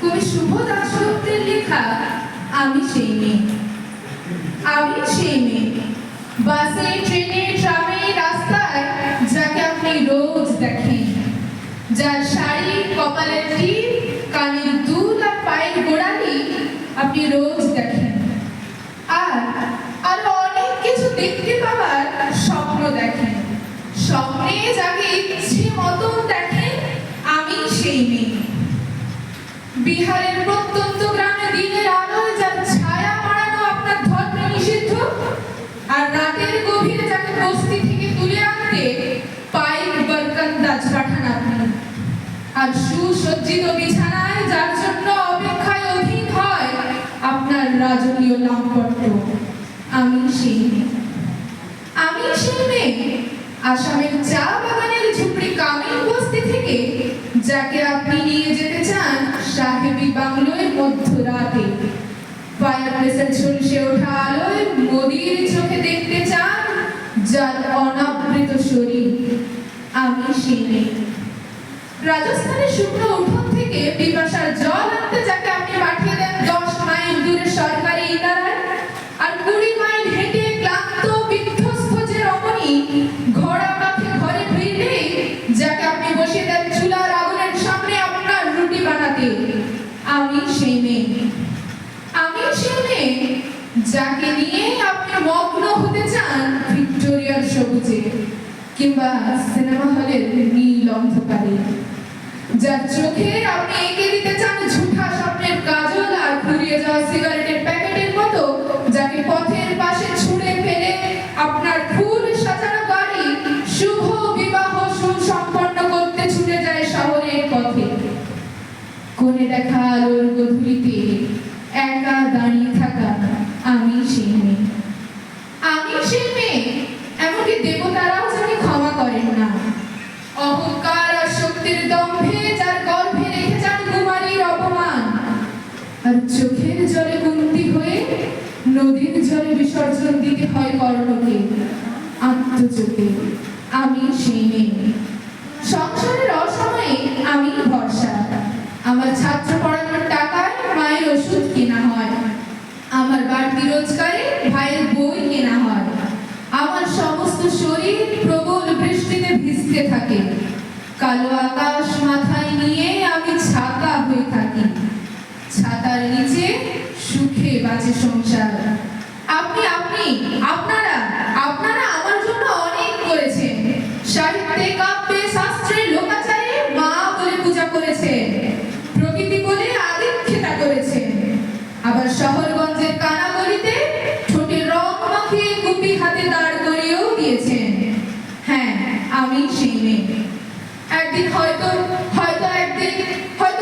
কবি শুভ দাশগুপ্তের লেখা, আমি সেই মেয়ে। আমি সেই মেয়ে। বাসে, ট্রেনে, ট্রামে, রাস্তায় যাকে আপনি রোজ দেখেন। যার শাড়ি, কপালের টিপ, কানের দুল আর পায়ের গোড়ালি আপনি রোজ দেখেন। আর আরও অনেক কিছু দেখতে পাওয়ার স্বপ্ন দেখেন স্বপ্নে যাকে ইচ্ছে মতন দেখেন আমি সেই মেয়ে আর সুসজ্জিত বিছানায় যার জন্য অপেক্ষায় অধীন হয় আপনার রাজকীয় লাম্পট্য আমি সেই মেয়ে। আমি সেই মেয়ে, আসামের চা বাগানের ঝুপড়ি কামিল বস্তি থেকে, যাকে আপনি বাংলোয় মধ্যরাতে। ফায়ারপ্লেসের ঝলসে ওঠা আলোয় মোদির চোখে দেখতে চান যার অনাবৃত শরীর আমি সেই রাজস্থানের শুকনো উঠোন থেকে পিপাসার জল আনতে যাকে আপনি পাঠিয়ে দেন যাকে নিয়ে আপনি মগ্ন হতে চান ভিক্টোরিয়ার সবুজে, কিংবা সিনেমা হলের নীল অন্ধকারে, যার চোখে আপনি এঁকে দিতে চান ঝুঠা স্বপ্নের কাজল আর ঘুরিয়ে যাওয়া সিগারেটের প্যাকেটের মতো, যাকে পথের পাশে ছুঁড়ে ফেলে আপনার ফুল সাজানো গাড়ি শুভ বিবাহ সুসম্পন্ন করতে ছুটে যায় শহরের পথে। কোণে দেখা আলোর গধূলিতে একা দাঁড়িয়ে থাকা আমি সেই মেয়ে আমি সেই মেয়ে এমনকি দেবতারাও যাকে ক্ষমা করেন না অহংকার আর শক্তির দম্ভে যার গর্ভে রেখে যান কুমারীর অপমান। আর চোখের জলে কুন্তি হয়ে নদীর জলে বিসর্জন দিতে হয় কর্ণকে। আত্মচোখে আমি সেই মেয়ে। সংসারের অসময়ে আমি ভরসা। আমার ছাত্র পড়ানোর টাকায় মায়ের ওষুধ কেনা হয়। আমার বাড়তি রোজগারে ভাইয়ের বই কেনা হয়। আমার সমস্ত শরীর থাকে। কালো আকাশ মাথায় নিয়ে আমি ছাতা হয়ে থাকি। ছাতার নিচে সুখে বাঁচে সংসার। আপনি আপনি, আপনারা আপনারা আমি নেই। একদিন হয়তো হয়তো একদিন হয়তো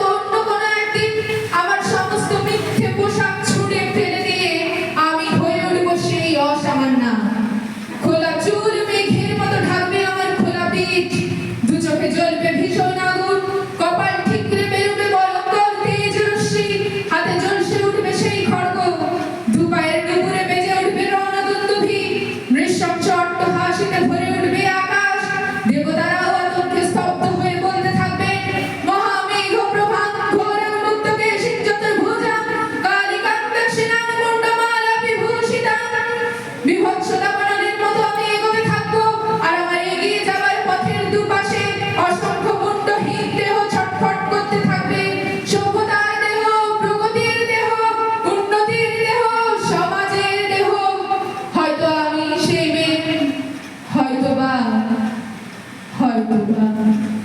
হয়তো আমি সেই মেয়ে হয়তো বা হয়তো বা